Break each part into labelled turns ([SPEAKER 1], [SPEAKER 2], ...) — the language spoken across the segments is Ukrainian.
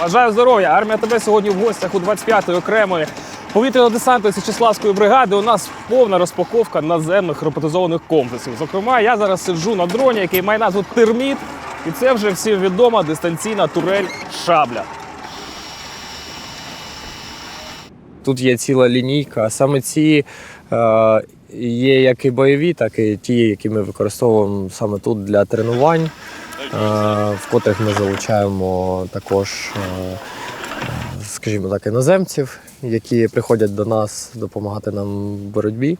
[SPEAKER 1] Бажаю здоров'я! Армія тебе сьогодні в гостях у 25-ї окремої повітряно-десантної Січеславської бригади. У нас повна розпаковка наземних роботизованих комплексів. Зокрема, я зараз сиджу на дроні, який має назву Терміт, і це вже всім відома дистанційна турель Шабля.
[SPEAKER 2] Тут є ціла лінійка. Саме ці е, є як і бойові, так і ті, які ми використовуємо саме тут для тренувань, в котрих ми залучаємо також, е, е, скажімо так, іноземців, які приходять до нас допомагати нам в боротьбі.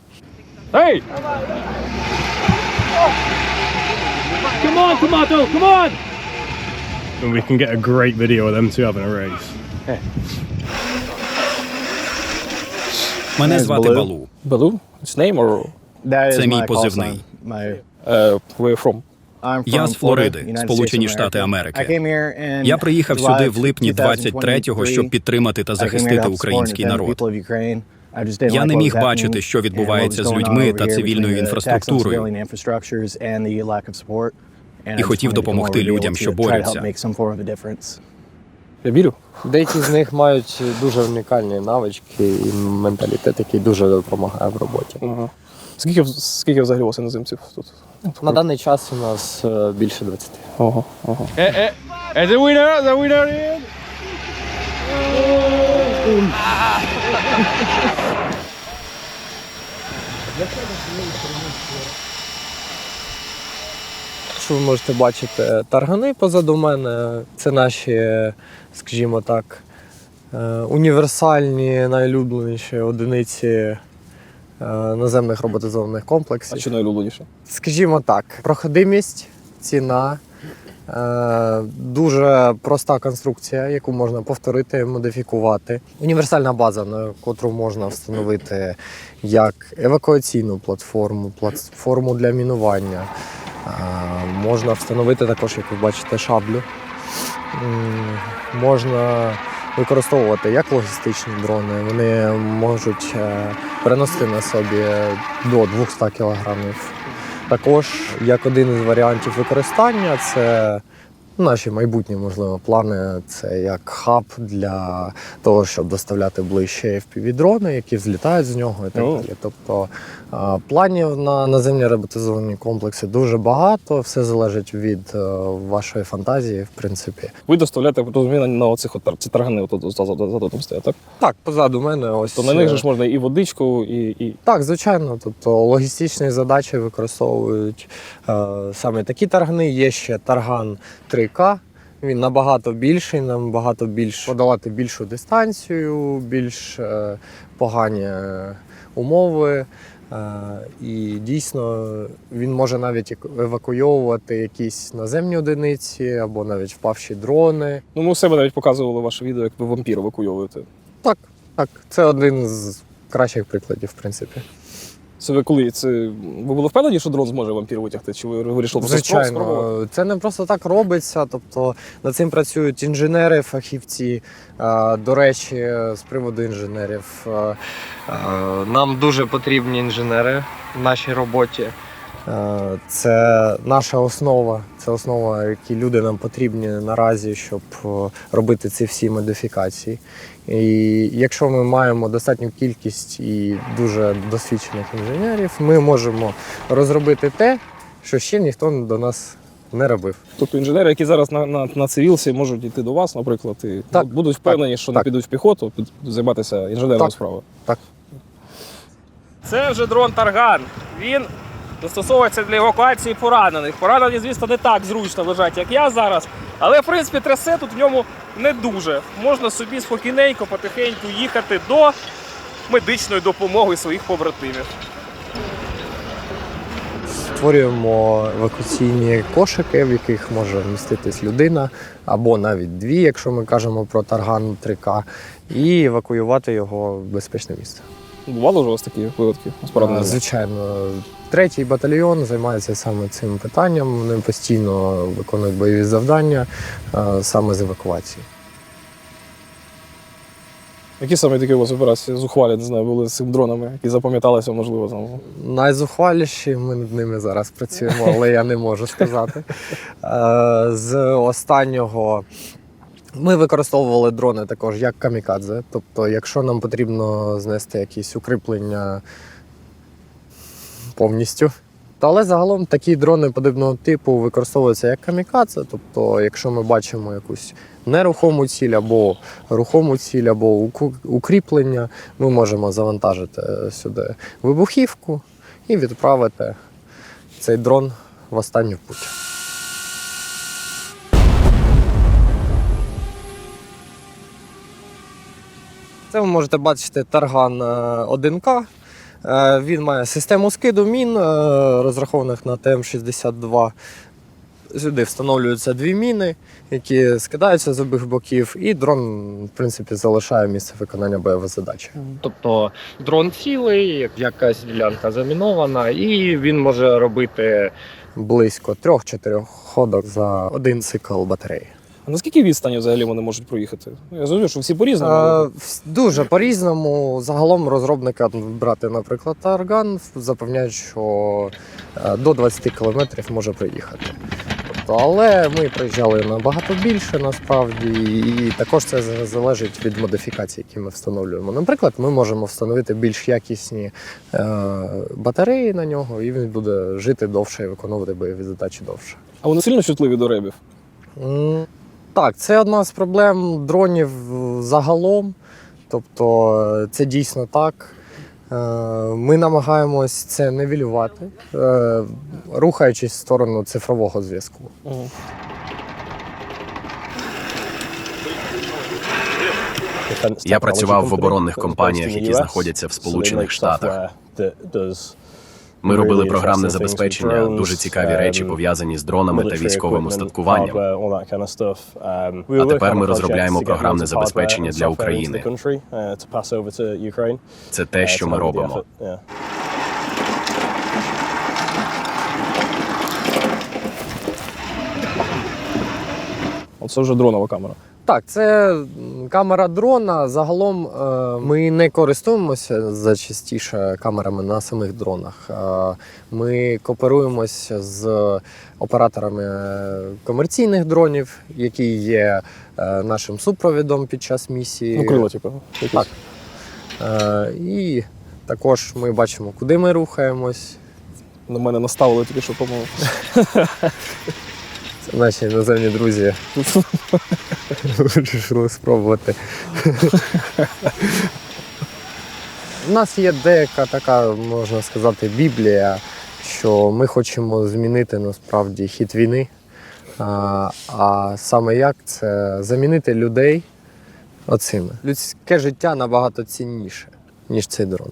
[SPEAKER 1] Ей! Come on, Tomato, come on!
[SPEAKER 3] and we can get a great video of them two having a race.
[SPEAKER 4] Мене звати Балу.
[SPEAKER 1] Baloo? It's name or
[SPEAKER 4] Це мій позивний.
[SPEAKER 1] uh, where from?
[SPEAKER 4] Я з Флориди, Сполучені Штати Америки. Я приїхав сюди в липні 23-го, щоб підтримати та захистити український народ.
[SPEAKER 5] Я не міг бачити, що відбувається з людьми та цивільною інфраструктурою.
[SPEAKER 4] І хотів допомогти людям, що борються.
[SPEAKER 1] Я вірю.
[SPEAKER 2] Деякі з них мають дуже унікальні навички і менталітет, який дуже допомагає в роботі.
[SPEAKER 1] Скільки, скільки взагалі у вас іноземців тут?
[SPEAKER 2] На даний час у нас е, більше 20.
[SPEAKER 1] Ого, ого.
[SPEAKER 3] Is the winner? The winner is.
[SPEAKER 2] Що ви можете бачити, таргани позаду мене це наші, скажімо так, е, універсальні, найулюбленіші одиниці е, наземних роботизованих
[SPEAKER 1] А
[SPEAKER 2] комплексів.
[SPEAKER 1] що найулюбленіше?
[SPEAKER 2] Скажімо так, проходимість, ціна, е, дуже проста конструкція, яку можна повторити, модифікувати. Універсальна база, на котру можна встановити як евакуаційну платформу, платформу для мінування. Е, Можна встановити також, як ви бачите, шаблю. Можна використовувати як логістичні дрони. Вони можуть е, переносити на собі до 200 кілограмів. Також як один із варіантів використання, це наші майбутні, можливо, плани. Це як хаб для того, щоб доставляти ближче FPV-дрони, які взлітають з нього і так
[SPEAKER 1] О.
[SPEAKER 2] далі. Тобто планів на наземні роботизовані комплекси дуже багато. Все залежить від е, вашої фантазії, в принципі.
[SPEAKER 1] Ви доставляєте розумію, на оцих от ці таргани отут за, там стоять, так?
[SPEAKER 2] Так, позаду мене ось
[SPEAKER 1] То на них
[SPEAKER 2] е,
[SPEAKER 1] же ж можна і водичку, і. і...
[SPEAKER 2] Так, звичайно. Тобто логістичні задачі використовують е, саме такі таргани. Є ще тарган 3К. Він набагато більший, набагато більш подолати більшу дистанцію, більш е, погані е, умови. Е, і дійсно він може навіть евакуйовувати якісь наземні одиниці або навіть впавші дрони.
[SPEAKER 1] Ну, ми у себе навіть показували ваше відео, як ви вампір евакуйовуєте.
[SPEAKER 2] Так, так, це один з кращих прикладів, в принципі.
[SPEAKER 1] Це ви коли? Це ви були впевнені, що дрон зможе вампір витягти? Чи ви вирішили?
[SPEAKER 2] Звичайно, це не просто так робиться. Тобто над цим працюють інженери, фахівці. До речі, з приводу інженерів, нам дуже потрібні інженери в нашій роботі. Е, Це наша основа, це основа, які люди нам потрібні наразі, щоб е, робити ці всі модифікації. І якщо ми маємо достатню кількість і дуже досвідчених інженерів, ми можемо розробити те, що ще ніхто до нас не робив.
[SPEAKER 1] Тобто інженери, які зараз на, на, на цивілці можуть йти до вас, наприклад, і
[SPEAKER 2] Так,
[SPEAKER 1] будуть впевнені, що не підуть в піхоту, підуть займатися інженерною справою.
[SPEAKER 2] Так.
[SPEAKER 1] Це вже дрон Тарган. Він застосовується для евакуації поранених. Поранені, звісно, не так зручно лежать, як я зараз. Але в принципі трясе тут в ньому не дуже. Можна собі спокійненько, потихеньку їхати до медичної допомоги своїх побратимів.
[SPEAKER 2] Створюємо евакуаційні кошики, в яких може вміститись людина, або навіть дві, якщо ми кажемо про тарган 3К, і евакуювати його в безпечне місце.
[SPEAKER 1] Бувало ж у вас такі випадки з пораненими?
[SPEAKER 2] Звичайно, третій батальйон займається саме цим питанням. Вони постійно виконують бойові завдання е, саме з евакуації.
[SPEAKER 1] Які саме такі у вас операції зухвалі, не знаю, були з цими дронами, які запам'яталися, можливо, там.
[SPEAKER 2] Найзухваліші ми над ними зараз працюємо, але я не можу сказати. Е, З останнього Ми використовували дрони також як камікадзе. Тобто, якщо нам потрібно знести якісь укріплення повністю. Але загалом такі дрони подібного типу використовуються як камікадзе. Тобто, якщо ми бачимо якусь нерухому ціль або рухому ціль, або укріплення, ми можемо завантажити сюди вибухівку і відправити цей дрон в останню путь. Це ви можете бачити тарган е, 1К. Е, Він має систему скиду мін, е, розрахованих на ТМ-62. Сюди встановлюються дві міни, які скидаються з обох боків, і дрон, в принципі, залишає місце виконання бойової задачі. Тобто дрон цілий, якась ділянка замінована, і він може робити близько трьох-чотирьох ходок за один цикл батареї.
[SPEAKER 1] А наскільки відстані взагалі вони можуть проїхати? Ну, Я зрозумів, що всі по-різному.
[SPEAKER 2] Е,
[SPEAKER 1] але-
[SPEAKER 2] вс- Дуже по-різному. Загалом розробники, брати, наприклад, Тарган, запевняють, що е, до 20 кілометрів може приїхати. Тобто, але ми приїжджали набагато більше насправді, і також це залежить від модифікацій, які ми встановлюємо. Наприклад, ми можемо встановити більш якісні е, батареї на нього, і він буде жити довше і виконувати бойові задачі довше.
[SPEAKER 1] А вони сильно чутливі до ребів?
[SPEAKER 2] М, Так, це одна з проблем дронів загалом. Тобто е, це дійсно так. Е, Ми намагаємось це нивелювати, е, рухаючись в сторону цифрового зв'язку.
[SPEAKER 6] Я працював в оборонних компаніях, які знаходяться в Сполучених Штатах. Ми робили програмне забезпечення, дуже цікаві речі пов'язані з дронами та військовим устаткуванням.
[SPEAKER 3] А
[SPEAKER 6] тепер ми розробляємо програмне забезпечення для України. Це те, що ми робимо.
[SPEAKER 1] Оце вже дронова камера.
[SPEAKER 2] Так, це камера дрона. Загалом е, ми не користуємося зачастіше камерами на самих дронах. Е, Ми кооперуємося з операторами комерційних дронів, які є е, нашим супровідом під час місії.
[SPEAKER 1] Ну, крила, типу. якісь.
[SPEAKER 2] Так. І також ми бачимо, куди ми рухаємось.
[SPEAKER 1] На мене наставили тільки що, по-моєму.
[SPEAKER 2] Наші іноземні друзі вирішили спробувати. У нас є деяка така, можна сказати, біблія, що ми хочемо змінити насправді хід війни. А, а саме як це замінити людей оцими. Людське життя набагато цінніше, ніж цей дрон.